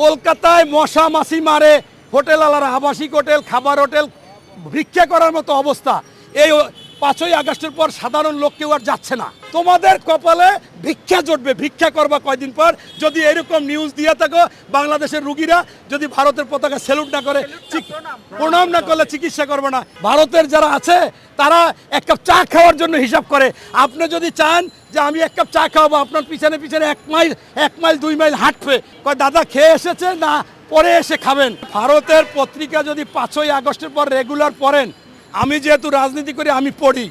কলকাতায় মশা মাসি মারে হোটেল আলারা আবাসিক হোটেল, খাবার হোটেল, ভিক্ষা করার মতো অবস্থা। এই পাঁচই আগস্টের পর সাধারণ লোক কেউ আর যাচ্ছে না। তোমাদের কপালে ভিক্ষা জটবে ভিক্ষা করবা কয়দিন পর? যদি এরকম নিউজ দিয়ে থাকো বাংলাদেশের রুগীরা যদি ভারতের পতাকা স্যালুট না করে প্রণাম। না করলে চিকিৎসা করবে না। ভারতের যারা আছে তারা এক কাপ চা খাওয়ার জন্য হিসাব করে। আপনি যদি চান যে আমি এক কাপ চা খাওয়াবো আপনার পিছনে পিছনে এক মাইল এক মাইল দুই মাইল হাঁটবে। কয় দাদা খেয়ে এসেছে না? পরে এসে খাবেন। ভারতের পত্রিকা যদি পাঁচই আগস্টের পর রেগুলার পড়েন আমি যেহেতু রাজনীতি করি, আমি পড়ি।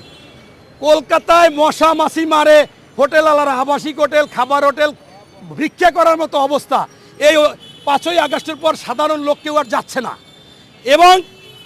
কলকাতায় মশা মাসি মারে হোটেল আলারা আবাসিক হোটেল, খাবার হোটেল, ভিক্ষা করার মতো অবস্থা। এই পাঁচই আগস্টের পর সাধারণ লোক কেউ আর যাচ্ছে না। এবং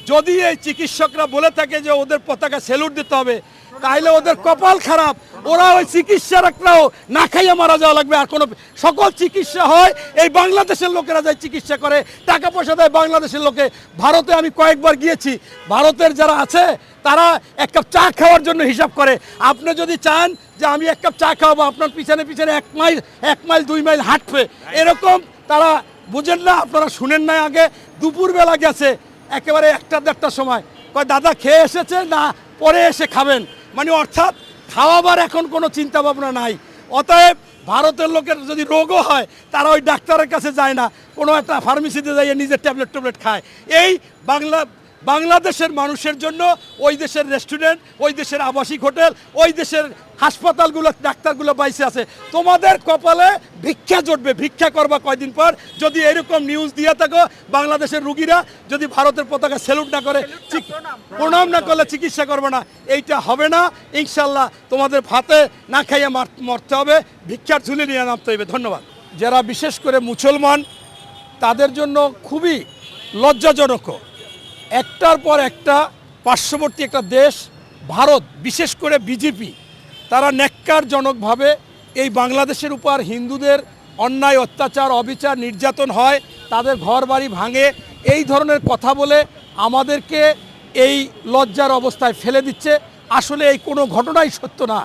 যদি এই চিকিৎসকরা বলে থাকে যে ওদের পতাকা স্যালুট দিতে হবে, তাহলে ওদের কপাল খারাপ। ওরা ওই চিকিৎসকরাও না খাইয়ে মারা যাওয়া লাগবে। আর কোনো সকল চিকিৎসা হয়, এই বাংলাদেশের লোকেরা যায় চিকিৎসা করে, টাকা পয়সা দেয় বাংলাদেশের লোকে। ভারতে আমি কয়েকবার গিয়েছি। ভারতের যারা আছে, তারা এক কাপ চা খাওয়ার জন্য হিসাব করে। আপনি যদি চান যে আমি এক কাপ চা খাওয়াবো, আপনার পিছনে পিছনে এক মাইল এক মাইল, দুই মাইল হাঁটবে। এরকম তারা বুঝেন না, আপনারা শুনেন না আগে। দুপুরবেলা গেছে একেবারে একটা দেড়টার সময়। কয়, দাদা, খেয়ে এসেছে না পরে এসে খাবেন? মানে অর্থাৎ খাওয়াবার এখন কোনো চিন্তা ভাবনা নাই। অতএব ভারতের লোকের যদি রোগও হয়, তারা ওই ডাক্তারের কাছে যায় না। কোনো একটা ফার্মেসিতে যাইয়ে নিজের ট্যাবলেট ট্যাবলেট খায়। এই বাংলা বাংলাদেশের মানুষের জন্য ওই দেশের রেস্টুরেন্ট ওই দেশের আবাসিক হোটেল ওই দেশের হাসপাতালগুলো ডাক্তারগুলো বাইসে আছে। তোমাদের কপালে ভিক্ষা জটবে ভিক্ষা করবা কয়দিন পর? যদি এরকম নিউজ দিয়ে থাকো বাংলাদেশের রুগীরা যদি ভারতের পতাকা স্যালুট না করে প্রণাম। না করলে চিকিৎসা করবে না। এইটা হবে না। ইনশাল্লাহ তোমাদের ভাতে না খাইয়ে মার- মরতে হবে। ভিক্ষার ঝুলি নিয়ে নামতে হবে ধন্যবাদ। যারা বিশেষ করে মুসলমান তাদের জন্য খুবই লজ্জাজনক একটার পর একটা পার্শ্ববর্তী একটা দেশ, ভারত, বিশেষ করে বিজেপি, তারা ন্যাক্কারজনকভাবে এই বাংলাদেশের উপর হিন্দুদের অন্যায়, অত্যাচার, অবিচার, নির্যাতন হয়, তাদের ঘর বাড়ি ভাঙে, এই ধরনের কথা বলে আমাদেরকে এই লজ্জার অবস্থায় ফেলে দিচ্ছে। আসলে এই কোনো ঘটনাই সত্য না।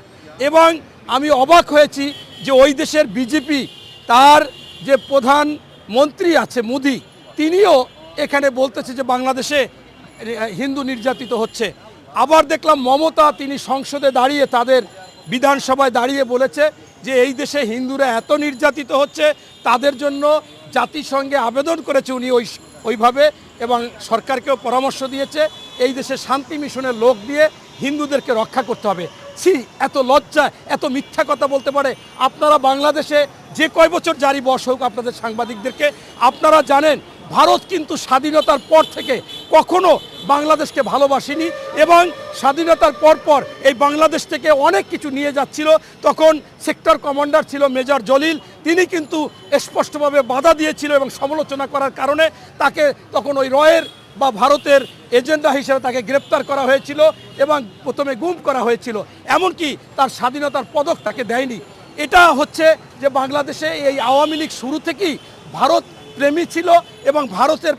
এবং আমি অবাক হয়েছি যে ওই দেশের বিজেপি, তার যে প্রধান মন্ত্রী আছে মোদি, তিনিও এখানে বলতেছে যে বাংলাদেশে হিন্দু নির্যাতিত হচ্ছে। আবার দেখলাম মমতা তিনি সংসদে দাঁড়িয়ে তাদের বিধানসভায় দাঁড়িয়ে বলেছে যে এই দেশে হিন্দুরা এত নির্যাতিত হচ্ছে, তাদের জন্য জাতিসংঘে আবেদন করেছে উনি ওই ওইভাবে এবং সরকারকেও পরামর্শ দিয়েছে, এই দেশে শান্তি মিশনের লোক দিয়ে হিন্দুদেরকে রক্ষা করতে হবে। ছি, এত লজ্জা, এত মিথ্যা কথা বলতে পারে। আপনারা বাংলাদেশে যে কয় বছর জারি বস হোক আপনাদের সাংবাদিকদেরকে, আপনারা জানেন ভারত কিন্তু স্বাধীনতার পর থেকে কখনো বাংলাদেশকে ভালোবাসেনি এবং স্বাধীনতার পর পর এই বাংলাদেশ থেকে অনেক কিছু নিয়ে যাচ্ছিল। তখন সেক্টর কমান্ডার ছিল মেজর জলিল। তিনি কিন্তু স্পষ্টভাবে বাধা দিয়েছিল এবং সমালোচনা করার কারণে তাকে তখন ওই রয়ের বা ভারতের এজেন্ডা হিসেবে তাকে গ্রেপ্তার করা হয়েছিল এবং প্রথমে গুম করা হয়েছিল। এমনকি তার স্বাধীনতার পদক তাকে দেয়নি। এটা হচ্ছে যে বাংলাদেশে এই আওয়ামী লীগ শুরু থেকেই ভারত প্রেমী ছিল এবং ভারতের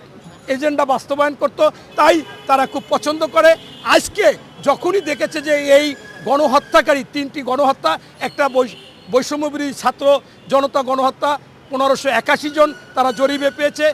এজেন্ডা বাস্তবায়ন করত, তাই তারা খুব পছন্দ করে। আজকে যখনই দেখেছে যে এই গণহত্যাকারী, তিনটি গণহত্যা, একটা বৈষ- বৈষম্যবিরোধী ছাত্র জনতা গণহত্যা, পনেরোশো একাশি জন তারা জরিপে পেয়েছে।